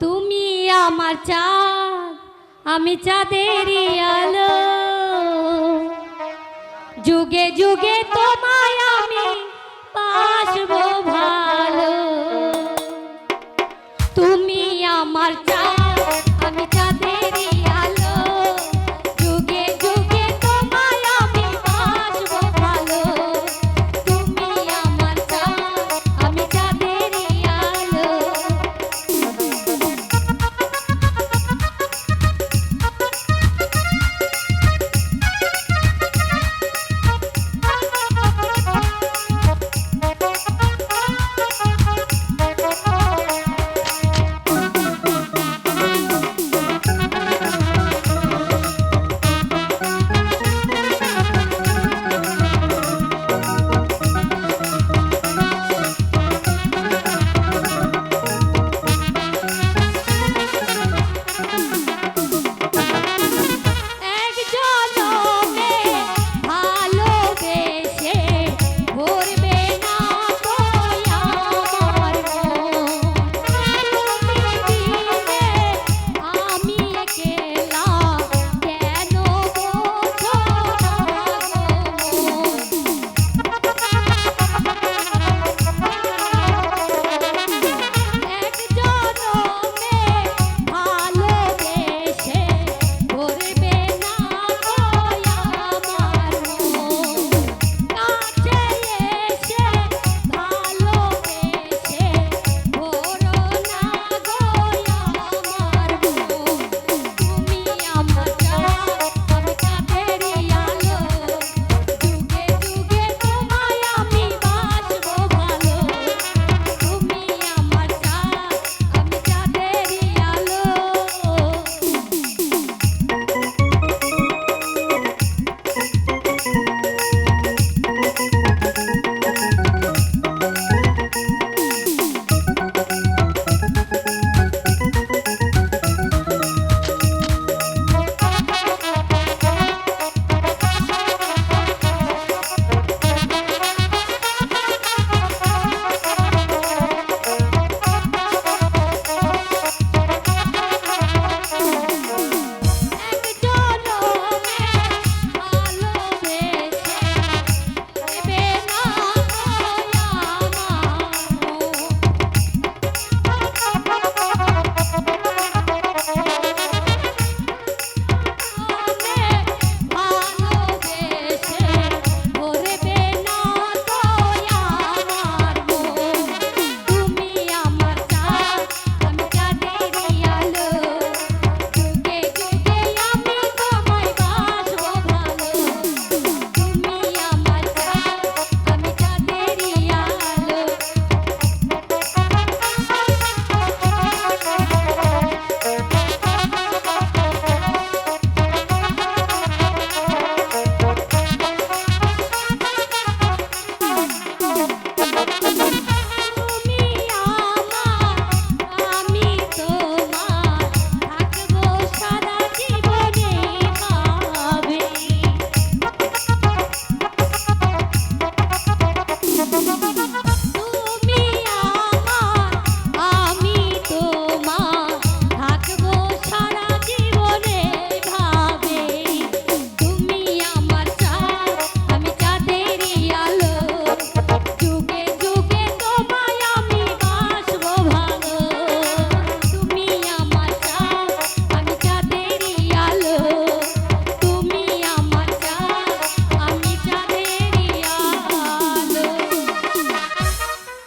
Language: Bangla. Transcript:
তুমি আমার চাঁদ, আমি চাঁদেরই আলো। যুগে যুগে তোমায় আমি বাসবো ভালো। তুমি আমার চাঁদ, আমি চাঁদ